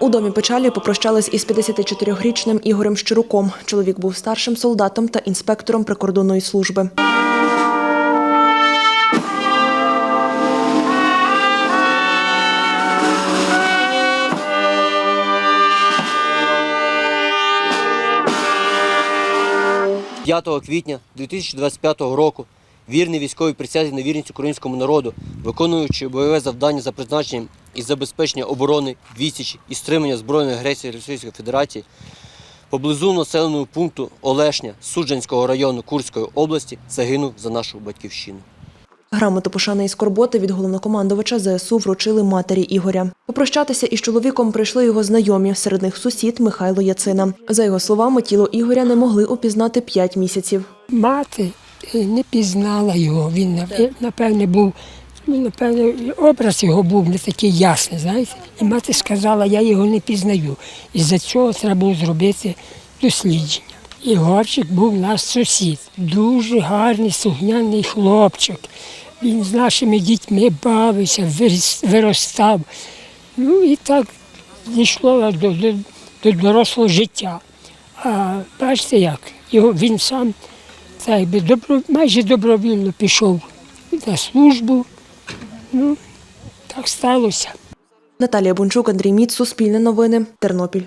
У домі печалі попрощались із 54-річним Ігорем Щируком. Чоловік був старшим солдатом та інспектором прикордонної служби. – 5 квітня 2025 року вірний військовий присязі на вірність українському народу, виконуючи бойове завдання за призначенням із забезпечення оборони, відсічі і стримання збройної агресії Російської Федерації поблизу населеного пункту Олешня Суджанського району Курської області загинув за нашу батьківщину. Грамоту пошани і скорботи від головнокомандувача ЗСУ вручили матері Ігоря. Попрощатися із чоловіком прийшли його знайомі, серед них сусід Михайло Яцина. За його словами, тіло Ігоря не могли опізнати 5 місяців. Мати не пізнала його. Він напевне був, ну, напевне, образ його був не такий ясний, знаєте. І мати сказала, я його не пізнаю. І за цього треба було зробити дослідження. Ігорчик був наш сусід, дуже гарний сухняний хлопчик. Він з нашими дітьми бавився, виростав. Ну і так дійшло до, до, до дорослого життя. А бачите як, його він сам так, якби добро, майже добровільно пішов на службу. Ну, так сталося. Наталія Бунчук, Андрій Міц, Суспільне новини, Тернопіль.